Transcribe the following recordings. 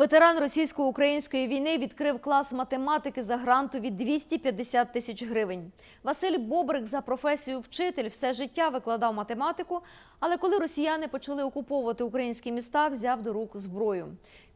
Ветеран російсько-української війни відкрив клас математики за грантові 250 тисяч гривень. Василь Бобрик за професію вчитель все життя викладав математику, але коли росіяни почали окуповувати українські міста, взяв до рук зброю.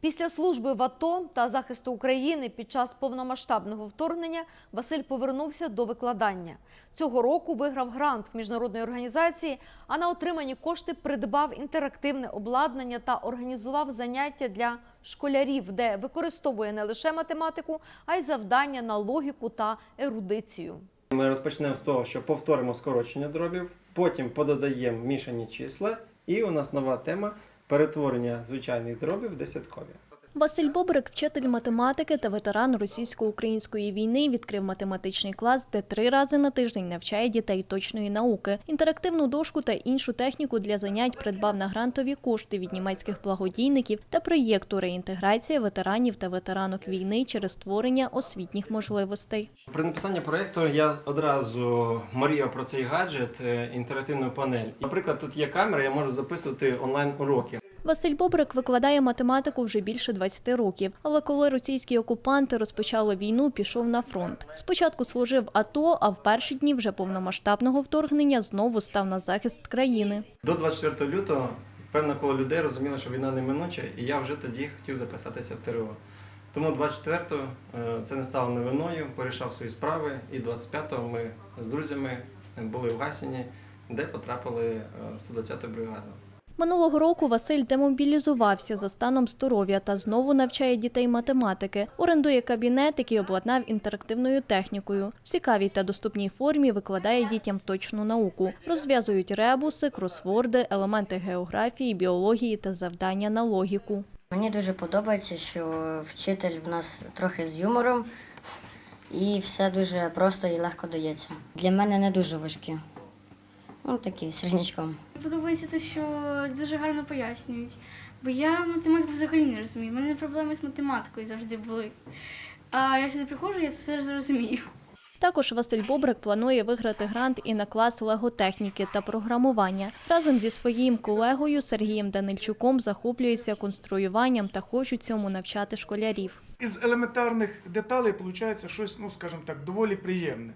Після служби в АТО та захисту України під час повномасштабного вторгнення Василь повернувся до викладання. Цього року виграв грант в міжнародної організації, а на отримані кошти придбав інтерактивне обладнання та організував заняття для школярів, де використовує не лише математику, а й завдання на логіку та ерудицію. Ми розпочнемо з того, що повторимо скорочення дробів, потім подадаємо мішані числа, і у нас нова тема перетворення звичайних дробів в десяткові. Василь Бобрик, вчитель математики та ветеран російсько-української війни, відкрив математичний клас, де три рази на тиждень навчає дітей точної науки. Інтерактивну дошку та іншу техніку для занять придбав на грантові кошти від німецьких благодійників та проєкту реінтеграція ветеранів та ветеранок війни через створення освітніх можливостей. При написанні проєкту я одразу мріяв про цей гаджет, е, інтерактивну панель. Наприклад, тут є камера, я можу записувати онлайн уроки. Василь Бобрик викладає математику вже більше 20 років, але коли російські окупанти розпочали війну, пішов на фронт. Спочатку служив АТО, а в перші дні вже повномасштабного вторгнення знову став на захист країни. До 24 лютого певно коло людей розуміло, що війна неминуча, і я вже тоді хотів записатися в ТРО. Тому 24-го е, це не стало новиною, порішав свої справи, і 25-го ми з друзями були в Гасіні, де потрапили е, в 120-ту бригаду. Минулого року Василь демобілізувався за станом здоров'я та знову навчає дітей математики. Орендує кабінет, який обладнав інтерактивною технікою. В цікавій та доступній формі викладає дітям точну науку. Розв'язують ребуси, кросворди, елементи географії, біології та завдання на логіку. Мені дуже подобається, що вчитель в нас трохи з юмором і все дуже просто і легко дається. Для мене не дуже важкі. Ну, такі, середнячком. Подобається те, що дуже гарно пояснюють. Бо я математику взагалі не розумію. У мене проблеми з математикою завжди були. А я сюди приходжу, я це все зрозумію. Також Василь Бобрик планує виграти грант і на клас леготехніки та програмування. Разом зі своїм колегою Сергієм Данильчуком захоплюється конструюванням та хочуть цьому навчати школярів. Із елементарних деталей виходить щось, ну скажімо так, доволі приємне.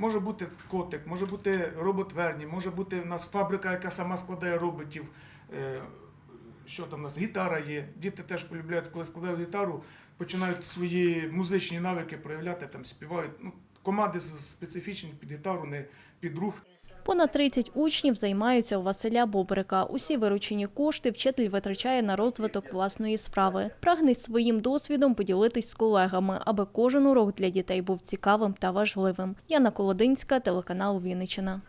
Може бути котик, може бути робот Верні, може бути в нас фабрика, яка сама складає роботів. Е, Що там у нас? Гітара є. Діти теж полюбляють, коли складають гітару, починають свої музичні навики проявляти, там співають. Ну, команди специфічні під гітару, не під рух. Понад 30 учнів займаються у Василя Бобрика. Усі виручені кошти вчитель витрачає на розвиток власної справи. Прагне своїм досвідом поділитись з колегами, аби кожен урок для дітей був цікавим та важливим. Яна Колодинська, телеканал Вінниччина.